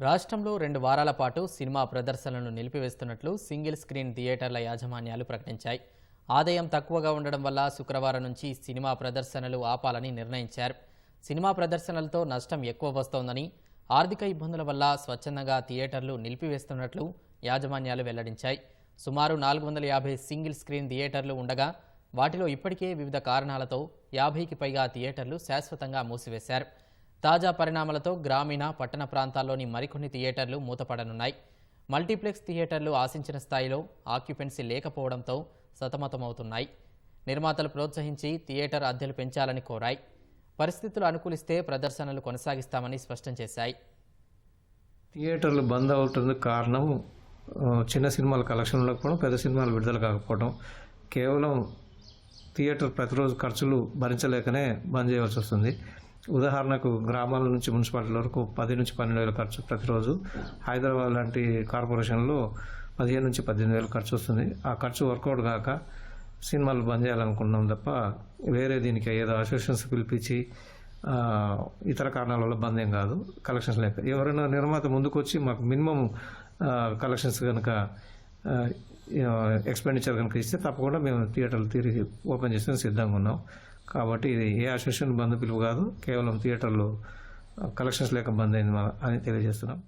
రాష్ట్రంలో రెండు వారాల పాటు సినిమా ప్రదర్శనలను నిలిపివేస్తున్నట్లు సింగిల్ స్క్రీన్ థియేటర్ల యాజమాన్యాలు ప్రకటించాయి. ఆదాయం తక్కువగా ఉండడం వల్ల శుక్రవారం నుంచి సినిమా ప్రదర్శనలు ఆపాలని నిర్ణయించారు. సినిమా ప్రదర్శనలతో నష్టం ఎక్కువ వస్తోందని ఆర్థిక ఇబ్బందుల వల్ల స్వచ్ఛందంగా థియేటర్లు నిలిపివేస్తున్నట్లు యాజమాన్యాలు వెల్లడించాయి. సుమారు నాలుగు వందల యాభై సింగిల్ స్క్రీన్ థియేటర్లు ఉండగా వాటిలో ఇప్పటికే వివిధ కారణాలతో యాభైకి పైగా థియేటర్లు శాశ్వతంగా మూసివేశారు. తాజా పరిణామాలతో గ్రామీణ పట్టణ ప్రాంతాల్లోని మరికొన్ని థియేటర్లు మూతపడనున్నాయి. మల్టీప్లెక్స్ థియేటర్లు ఆశించిన స్థాయిలో ఆక్యుపెన్సీ లేకపోవడంతో సతమతమవుతున్నాయి. నిర్మాతలు ప్రోత్సహించి థియేటర్ అద్దెలు పెంచాలని కోరాయి. పరిస్థితులు అనుకూలిస్తే ప్రదర్శనలు కొనసాగిస్తామని స్పష్టం చేశాయి. థియేటర్లు బంద్ అవుతుంది కారణం చిన్న సినిమాల కలెక్షన్ ఉండకపోవడం పెద్ద సినిమాలు విడుదల కాకపోవడం. కేవలం థియేటర్ ప్రతిరోజు ఖర్చులు భరించలేకనే బంద్ చేయవలసి వస్తుంది. ఉదాహరణకు గ్రామాల నుంచి మున్సిపాలిటీ వరకు పది నుంచి పన్నెండు వేల ఖర్చు ప్రతిరోజు. హైదరాబాద్ లాంటి కార్పొరేషన్లో పదిహేను నుంచి పద్దెనిమిది వేలు ఖర్చు వస్తుంది. ఆ ఖర్చు వర్కౌట్ కాక సినిమాలు బంద్ చేయాలనుకున్నాం తప్ప వేరే దీనికి ఏదో అసోసియేషన్స్ పిలిపించి ఇతర కారణాల వల్ల బంద్ ఏం కాదు. కలెక్షన్స్ లేక ఎవరైనా నిర్మాత ముందుకు వచ్చి మాకు మినిమం కలెక్షన్స్ కనుక ఎక్స్పెండిచర్ కనుక ఇస్తే తప్పకుండా మేము థియేటర్లు తిరిగి ఓపెన్ చేసిన సిద్ధంగా ఉన్నాం. కాబట్టి ఇది ఏ అసోసియేషన్ బంద్ పిలుపు కాదు కేవలం థియేటర్లు కలెక్షన్స్ లేక బంద్ అయింది అని తెలియజేస్తున్నాం.